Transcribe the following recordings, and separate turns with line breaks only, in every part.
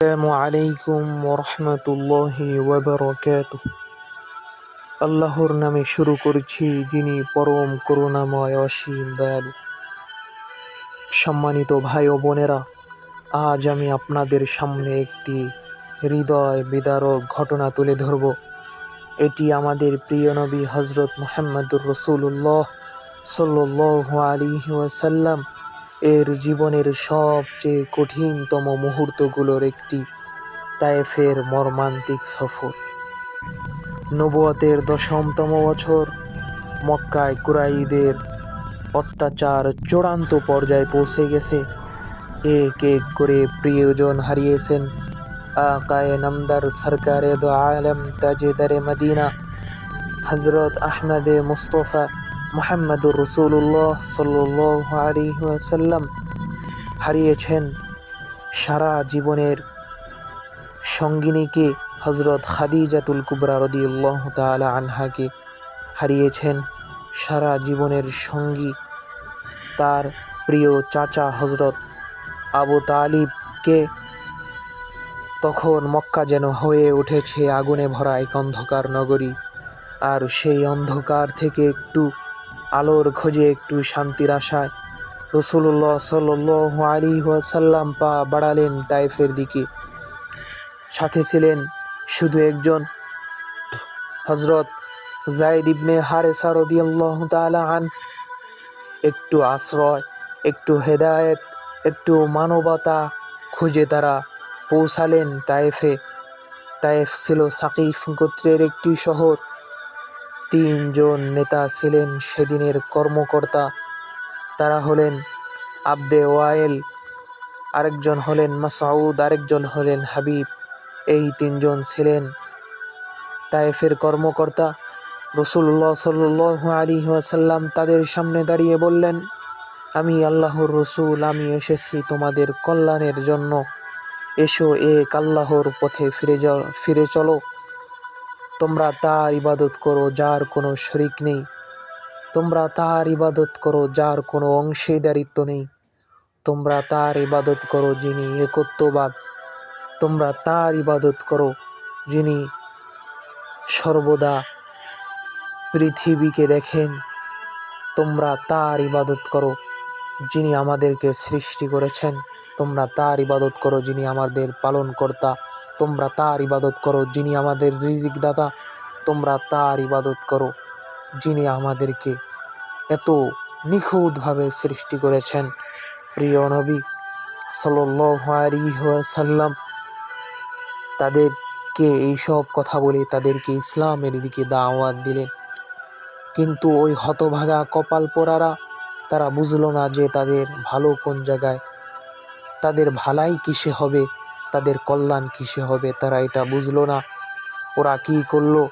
আসসালামু আলাইকুম ওরহমতুল্লাহি ওবরকাতুহ আল্লাহর নামে শুরু করছি যিনি পরম করুণাময় অসীম দয়ালু। সম্মানিত ভাই ও বোনেরা, আজ আমি আপনাদের সামনে একটি হৃদয় বিদারক ঘটনা তুলে ধরব। এটি আমাদের প্রিয় নবী হজরত মোহাম্মদুর রসুল্লাহ সাল্লাহ আলিহি ওয়াসাল্লাম এর জীবনের সবচেয়ে কঠিনতম মুহূর্তগুলোর একটি তায়েফের মর্মান্তিক সফর। নবুয়তের দশমতম বছর, মক্কায় কুরাইদের অত্যাচার চূড়ান্ত পর্যায়ে পৌঁছে গেছে। এক এক করে প্রিয়জন হারিয়েছেন। আকায়ে নামদার সরকারে দো আলম তাজেদারে মদিনা হজরত আহমদে মুস্তফা মোহাম্মদুর রসুল্লাহ সাল্লাহ আলিহাসাল্লাম হারিয়েছেন সারা জীবনের সঙ্গিনীকে হজরত খাদিজাতুল কুবরা রদিউল্লাহ তালা আনহাকে হারিয়েছেন সারা জীবনের সঙ্গী তার প্রিয় চাচা হজরত আবু তালিবকে। তখন মক্কা যেন হয়ে উঠেছে আগুনে ভরা এক অন্ধকার নগরী। আর সেই অন্ধকার থেকে একটু আলোর খোঁজে একটু শান্তির আশায়। রসুল্লাহ সাল আলী সাল্লাম পা বাড়ালেন তাইফের দিকে। সাথে ছিলেন শুধু একজন। হজরত জায়দ ইবনে হারেসা রদিয়াল্লাহ একটু আশ্রয়, একটু হেদায়েত, একটু মানবতা খুঁজে তারা পৌঁছালেন তায়েফে তায়েফ ছিল সাকিফ গোত্রের একটি শহর। তিনজন নেতা ছিলেন সেদিনের কর্মকর্তা। তারা হলেন আবদে ওয়াইল আরেকজন হলেন মাসাউদ, আরেকজন হলেন হাবিব। এই তিনজন ছিলেন তায়েফের কর্মকর্তা। রসুল্লাহ সাল্লু আলী ওয়াসাল্লাম তাদের সামনে দাঁড়িয়ে বললেন, আমি আল্লাহর রসুল, আমি এসেছি তোমাদের কল্যাণের জন্য। এসো এক আল্লাহর পথে ফিরে ফিরে চলো। তোমরা তার ইবাদত করো, যার কোনো শরিক নেই। তোমরা তার ইবাদত করো, যার কোনো অংশীদারিত্ব নেই। তোমরা তার ইবাদত করো, যিনি একত্ববাদ। তোমরা তার ইবাদত করো, যিনি সর্বদা পৃথিবীকে দেখেন। তোমরা তার ইবাদত করো, যিনি আমাদেরকে সৃষ্টি করেছেন। তোমরা তার ইবাদত করো, যিনি আমাদের পালনকর্তা। তোমরা তার ইবাদত করো, যিনি আমাদের রিজিক দাতা তোমরা তার ইবাদত করো, যিনি আমাদেরকে এত নিখুঁতভাবে সৃষ্টি করেছেন। প্রিয় নবী সাল্লাম তাদেরকে এইসব কথা বলে তাদেরকে ইসলামের দিকে দাওয়াত দিলেন। কিন্তু ওই হতভাগা কপাল পোড়ারা, তারা বুঝলো না যে তাদের ভালো কোন জায়গায়, তাদের ভালাই কিসে হবে? তাদের কল্যাণ কিসে হবে তারা এটা বুঝলো না। ওরা কি করল?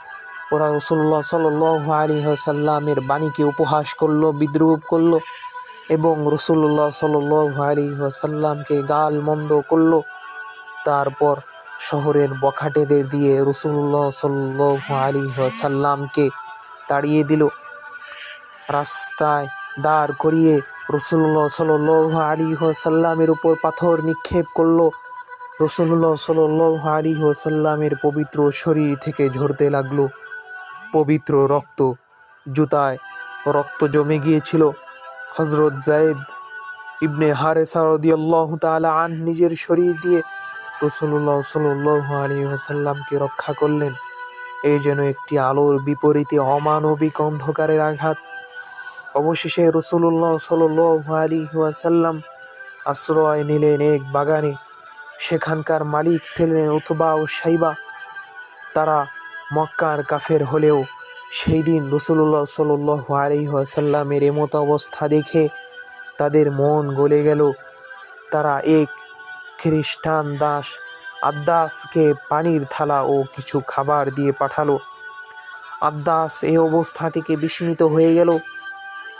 ওরা রসুল্লাহ সাল আলী সাল্লামের বাণীকে উপহাস করল, বিদ্রুপ করল এবং রসুল্লাহ সাল আলী সাল্লামকে গাল মন্দ করল। তারপর শহরের বখাটেদের দিয়ে রসুল্লাহ সাল আলী সাল্লামকে তাড়িয়ে দিল। রাস্তায় দাঁড় করিয়ে রসুল্লাহ সাল আলী সাল্লামের উপর পাথর নিক্ষেপ করল। রসুল্লাহ সাল আলী সাল্লামের পবিত্র শরীর থেকে ঝরতে লাগল। পবিত্র রক্ত জুতায় রক্ত জমে গিয়েছিল। হজরত জায়েদ ইবনে হারেসা রদিয়াল্লাহ তালা আন নিজের শরীর দিয়ে রসুল্লাহ সাল্লাহ আলী সাল্লামকে রক্ষা করলেন। এই যেন একটি আলোর বিপরীতে অমানবিক অন্ধকারের আঘাত। অবশেষে রসুল্লাহ সাল আলী ওয়াসাল্লাম আশ্রয় নিলেন এক বাগানে। সেখানকার মালিক ছিলেন উতবা ও সাইবা, তারা মক্কার কাফের হলেও সেই দিন রসুল্লাহ সাল আলিহাসাল্লামের এমত অবস্থা দেখে তাদের মন গলে গেল। তারা এক খ্রিস্টান দাস আদ্দাসকে পানির থালা ও কিছু খাবার দিয়ে পাঠালো। আদ্দাস এই অবস্থা থেকে বিস্মিত হয়ে গেল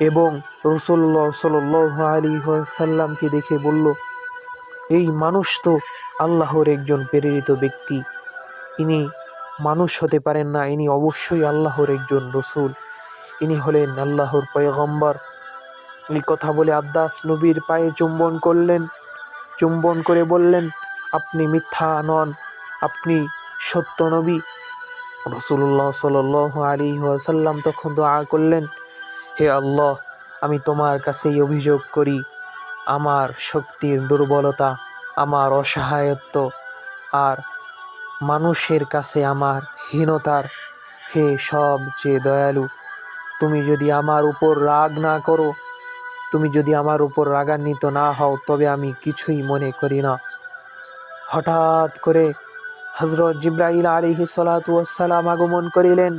এবং রসুল্লাহ সাল আলী সাল্লামকে দেখে বলল এই মানুষ তো আল্লাহর একজন প্রেরিত ব্যক্তি। ইনি মানুষ হতে পারেন না, ইনি অবশ্যই আল্লাহর একজন রসুল। ইনি হলেন আল্লাহর পয়গম্বর। এই কথা বলে আদ্দাস নবীর পায়ে চুম্বন করলেন। চুম্বন করে বললেন, আপনি মিথ্যা নন, আপনি সত্য নবী। রসুল্লাহ সাল আলী ওয়াসাল্লাম তখন দোয়া করলেন, হে আল্লাহ, আমি তোমার কাছেই অভিযোগ করি আমার শক্তির দুর্বলতা, আমার অসহায়ত্ব আর মানুষের কাছে আমার হীনতার, হে সবচেয়ে দয়ালু, তুমি যদি আমার উপর রাগ না করো, তুমি যদি আমার উপর রাগান্বিত না হও, তবে আমি কিছুই মনে করি না। হঠাৎ করে হজরত জিব্রাইল আলিহি সালাতাম আগমন করিলেন।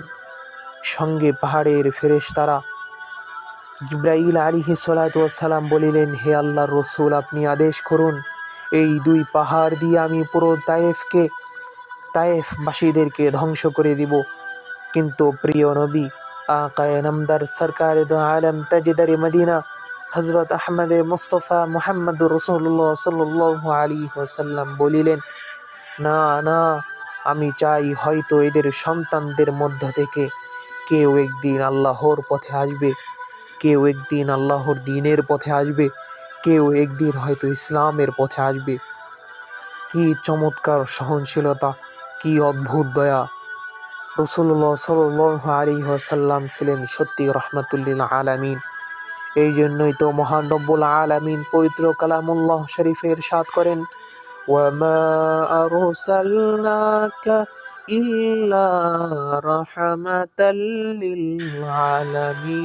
সঙ্গে পাহাড়ের ফেরেশতারা জিব্রাইল আলিহি সালাতাম বলিলেন, হে আল্লাহর রসুল, আপনি আদেশ করুন, এই দুই পাহাড় দিয়ে আমি পুরো তায়েফকে, তায়েফবাসীদেরকে ধ্বংস করে দিব। কিন্তু প্রিয় নবী আকায় নামদার সরকার আলম তাজিদারি মদিনা হজরত আহমদ মুস্তফা মোহাম্মদ রসুল্লাহ সাল্লাহ আলী ওসাল্লাম বলিলেন, না না, আমি চাই হয়তো এদের সন্তানদের মধ্য থেকে কেউ একদিন আল্লাহর পথে আসবে। কেউ একদিন আল্লাহর দিনের পথে আসবে, কেউ একদিন হয়তো ইসলামের পথে আসবে। কি চমৎকার সহনশীলতা, কি অদ্ভুত দয়া। রসুল্লাহ সাল আলী সাল্লাম ছিলেন সত্যি রহমাতুল্লিল আলামিন। এই জন্যই তো মহান রব্বুল আলামিন পবিত্র কালামুল্লাহ শরীফের সাথ করেন ওয়ামা আরসালনাকা إلا رحمة للعالمين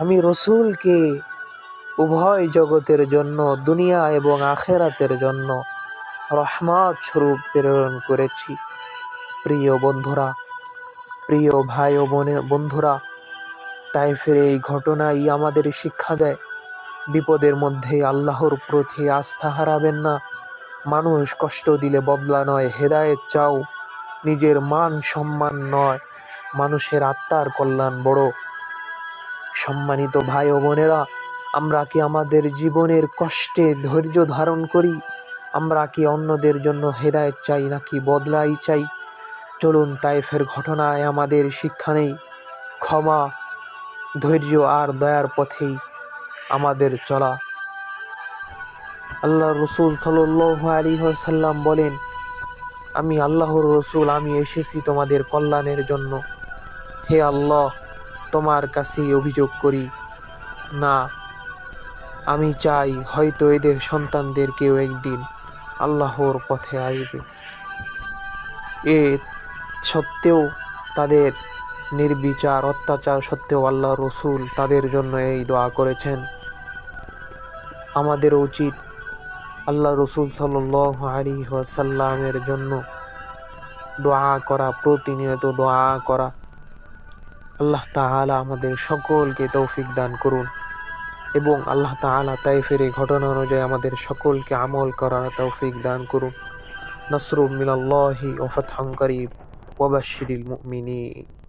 আমি রসুলকে উভয় জগতের জন্য দুনিয়া এবং আখেরাতের জন্য রহমত স্বরূপ প্রেরণ করেছি প্রিয় বন্ধুরা প্রিয় ভাই ও বোনে বন্ধুরা তাইফের এই ঘটনাই আমাদের শিক্ষা দেয় বিপদের মধ্যে আল্লাহর প্রতি আস্থা হারাবেন না মানুষ কষ্ট দিলে বদলা নয়, হেদায়েত চাও, নিজের মান সম্মান নয়। মানুষের আত্মার কল্যাণ বড়। সম্মানিত ভাই ও বোনেরা, আমরা কি আমাদের জীবনের কষ্টে ধৈর্য ধারণ করি? আমরা কি অন্যদের জন্য হেদায়েত চাই নাকি বদলাই চাই? চলুন তাইফের ঘটনায় আমাদের শিক্ষা নেই। ক্ষমা, ধৈর্য আর দয়ার পথেই আমাদের চলা। আল্লাহ রসুল সাল আলী সাল্লাম বলেন, আমি আল্লাহর রসুল, আমি এসেছি তোমাদের কল্যাণের জন্য। হে আল্লাহ, তোমার কাছেই অভিযোগ করি। না, আমি চাই হয়তো এদের সন্তানদের কেউ একদিন আল্লাহর পথে আসবে। এ সত্ত্বেও তাদের নির্বিচার, অত্যাচার সত্ত্বেও আল্লাহ রসুল তাদের জন্য এই দোয়া করেছেন। আমাদের উচিত আল্লাহ রসুল সাল আলী সাল্লামের জন্য দোয়া করা, প্রতিনিয়ত দোয়া করা। আল্লাহ তাহলা আমাদের সকলকে তৌফিক দান করুন এবং আল্লাহ তালা তাইফের এই ঘটনা অনুযায়ী আমাদের সকলকে আমল করার তৌফিক দান করুন। নসরুম মিনাল্লাহি ও ফতহান করিব। ওবাশিরিল মুমিনিন।